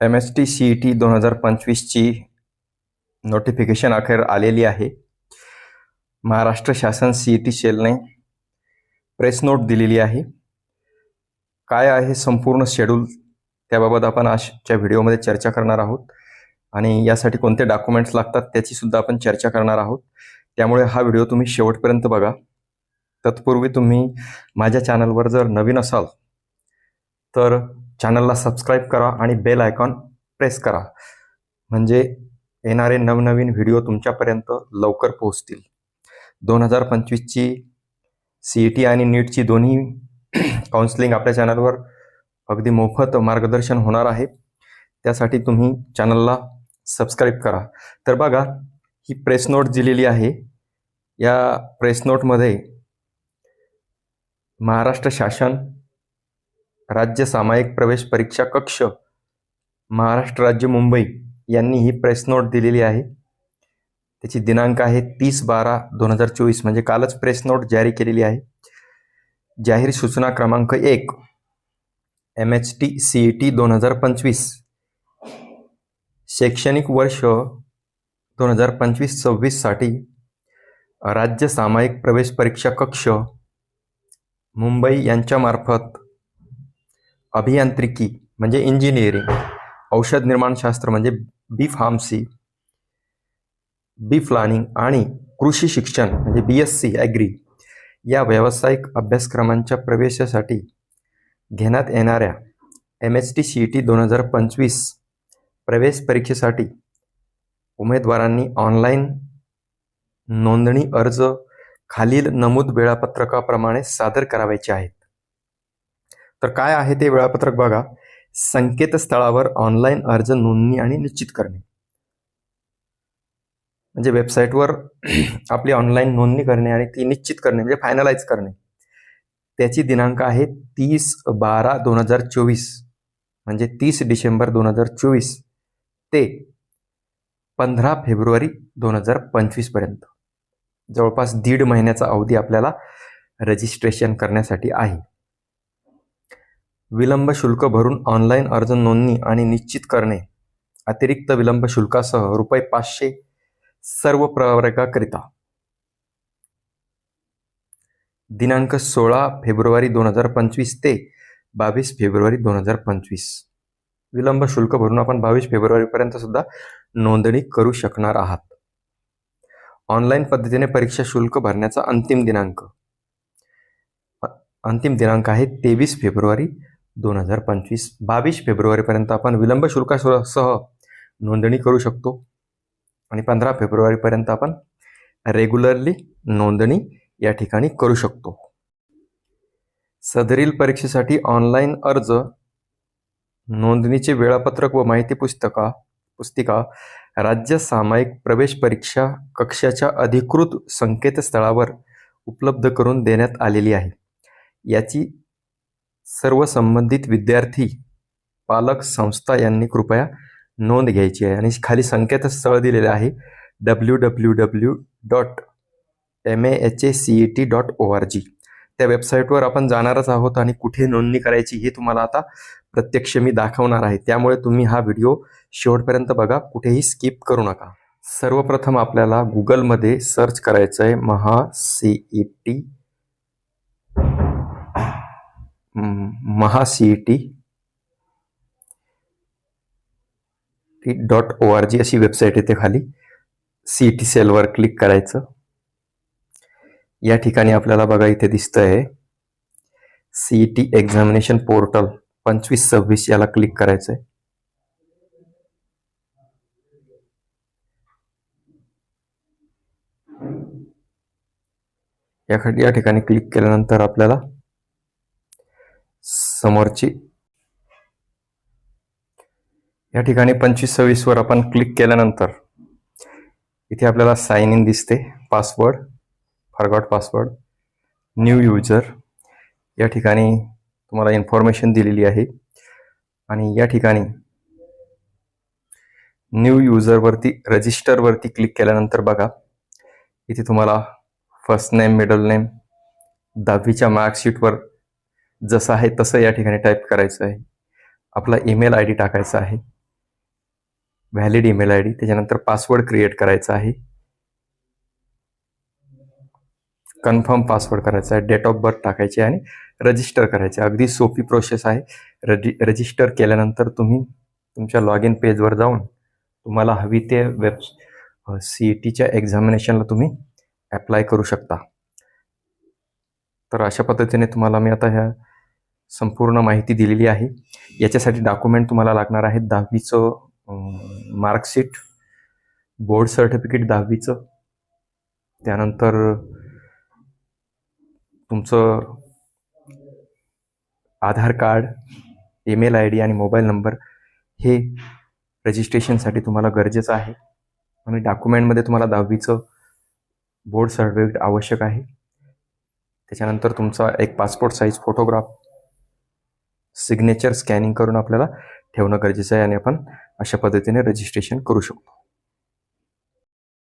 M S T C E T दोन हजार पंचवीसची नोटिफिकेशन अखेर आलेली आहे. महाराष्ट्र शासन सी ई टी सेलने प्रेस नोट दिलेली आहे. काय आहे संपूर्ण शेड्यूल त्याबाबत आपण आजच्या व्हिडिओमध्ये चर्चा करणार आहोत आणि यासाठी कोणते डॉक्युमेंट्स लागतात त्याची सुद्धा आपण चर्चा करणार आहोत. त्यामुळे हा व्हिडिओ तुम्ही शेवटपर्यंत बघा. तत्पूर्वी तुम्ही माझ्या चॅनलवर जर नवीन असाल तर चॅनलला सबस्क्राईब करा आणि बेल आयकॉन प्रेस करा. म्हणजे येणारे नवनवीन व्हिडिओ तुमच्यापर्यंत लवकर पोहोचतील. दोन हजार पंचवीसची सी ई टी आणि नीटची दोन्ही काउन्सिलिंग आपल्या चॅनलवर अगदी मोफत मार्गदर्शन होणार आहे. त्यासाठी तुम्ही चॅनलला सबस्क्राईब करा. तर बघा ही प्रेस नोट दिलेली आहे. या प्रेस नोटमध्ये महाराष्ट्र शासन राज्य सामायिक प्रवेश परीक्षा कक्ष महाराष्ट्र राज्य मुंबई यांनी ही प्रेस नोट दिलेली आहे. त्याची दिनांक आहे तीस बारा दोन हजार चोवीस म्हणजे कालच प्रेस नोट जारी केलेली आहे. जाहीर सूचना क्रमांक एक M H T C E T दोन हजार पंचवीस. शैक्षणिक वर्ष दोन हजार पंचवीस सव्वीससाठी राज्य सामायिक प्रवेश परीक्षा कक्ष मुंबई यांच्यामार्फत अभियांत्रिकी म्हणजे इंजिनिअरिंग औषध निर्माणशास्त्र म्हणजे बी फार्मसी बी प्लानिंग आणि कृषी शिक्षण म्हणजे बी एस सी ॲग्री या व्यावसायिक अभ्यासक्रमांच्या प्रवेशासाठी घेण्यात येणाऱ्या M H T C E T दोन हजार पंचवीस प्रवेश परीक्षेसाठी उमेदवारांनी ऑनलाईन नोंदणी अर्ज खालील नमूद वेळापत्रकाप्रमाणे सादर करावायचे आहेत. तर काय आहे ते वेळापत्रक बघा. संकेतस्थळावर ऑनलाईन अर्ज नोंदणी आणि निश्चित करणे. म्हणजे वेबसाईटवर आपली ऑनलाईन नोंदणी करणे आणि ती निश्चित करणे म्हणजे फायनलाइज करणे. त्याची दिनांक आहे तीस बारा दोन हजार चोवीस. म्हणजे तीस डिसेंबर दोन हजार चोवीस. ते पंधरा फेब्रुवारी दोन हजार पंचवीसपर्यंत जवळपास दीड महिन्याचा अवधी आपल्याला रजिस्ट्रेशन करण्यासाठी आहे. विलंब शुल्क भरून ऑनलाईन अर्ज नोंदणी आणि निश्चित करणे. अतिरिक्त विलंब शुल्कासह रुपये पाचशे सर्व प्रवर्गाकरिता. दिनांक सोळा फेब्रुवारी दोन हजार पंचवीस ते बावीस फेब्रुवारी दोन हजार पंचवीस. विलंब शुल्क भरून आपण बावीस फेब्रुवारीपर्यंत सुद्धा नोंदणी करू शकणार आहात. ऑनलाईन पद्धतीने परीक्षा शुल्क भरण्याचा अंतिम दिनांक. अंतिम दिनांक आहे तेवीस फेब्रुवारी दोन हजार पंचवीस बावीस फेब्रुवारीपर्यंत आपण विलंब शुल्कासह नोंदणी करू शकतो. आणि पंधरा फेब्रुवारीपर्यंत आपण रेग्युलरली नोंदणी या ठिकाणी करू शकतो. सदरील परीक्षेसाठी ऑनलाईन अर्ज नोंदणीचे वेळापत्रक व माहिती पुस्तका पुस्तिका राज्य सामायिक प्रवेश परीक्षा कक्षाच्या अधिकृत संकेतस्थळावर उपलब्ध करून देण्यात आलेली आहे. याची सर्व संबंधित विद्यार्थी पालक संस्था यांनी कृपया नोंद घ्यायची आहे. आणि खाली संकेतस्थळ दिलेले आहे. W W W dot M A H A C E T dot O R G त्या वेबसाईटवर आपण जाणारच आहोत आणि कुठे नोंदणी करायची हे तुम्हाला आता प्रत्यक्ष मी दाखवणार आहे. त्यामुळे तुम्ही हा व्हिडिओ शेवटपर्यंत बघा. कुठेही स्किप करू नका. सर्वप्रथम आपल्याला गुगलमध्ये सर्च करायचं आहे Maha C E T Maha C E T T dot O R G अशी वेबसाईट येते खाली. सी ई टी सेलवर क्लिक करायचं. या ठिकाणी आपल्याला बघा इथे दिसतं आहे सी टी एक्झामिनेशन पोर्टल पंचवीस सव्वीस याला क्लिक करायचं आहे या या ठिकाणी क्लिक केल्यानंतर आपल्याला समोरची. या ठिकाणी पंचवीस सव्वीसवर आपण क्लिक केल्यानंतर इथे आपल्याला साइन इन दिसते password forgot password new user या ठिकाणी तुम्हाला इन्फॉर्मेशन दिलेली आहे. आणि या ठिकाणी न्यू युजरवरती रजिस्टरवरती क्लिक केल्यानंतर बघा इथे तुम्हाला फर्स्ट नेम मिडल नेम दहावीच्या मार्कशीटवर जसं आहे तसं या ठिकाणी टाईप करायचं आहे. आपला ईमेल आय डी टाकायचा आहे. व्हॅलिड ईमेल आय डी त्याच्यानंतर पासवर्ड क्रिएट करायचा आहे. कन्फर्म पासवर्ड करायचा आहे. डेट ऑफ बर्थ टाकायची आहे आणि रजिस्टर करायचे. आहे. अगदी सोपी प्रोसेस आहे. रजि रजिस्टर केल्यानंतर तुम्ही तुमच्या लॉग इन पेजवर जाऊन तुम्हाला हवी ते वेब सी ई टीच्या एक्झामिनेशनला तुम्ही ॲप्लाय करू शकता. तर अशा पद्धतीने तुम्हाला मी आता ह्या संपूर्ण माहिती दिलेली आहे. याच्यासाठी डॉक्युमेंट तुम्हाला लागणार आहे दहावीचं मार्कशीट बोर्ड सर्टिफिकेट दहावीचं. त्यानंतर तुमचं Aadhaar card email I D आणि मोबाईल नंबर हे रजिस्ट्रेशनसाठी तुम्हाला गरजेचं आहे. आणि डॉक्युमेंटमध्ये तुम्हाला दहावीचं बोर्ड सर्टिफिकेट आवश्यक आहे. त्याच्यानंतर तुमचा एक passport size photograph signature scanning करून आपल्याला ठेवणं गरजेचं आहे आणि आपण अशा पद्धतीने रजिस्ट्रेशन करू शकतो.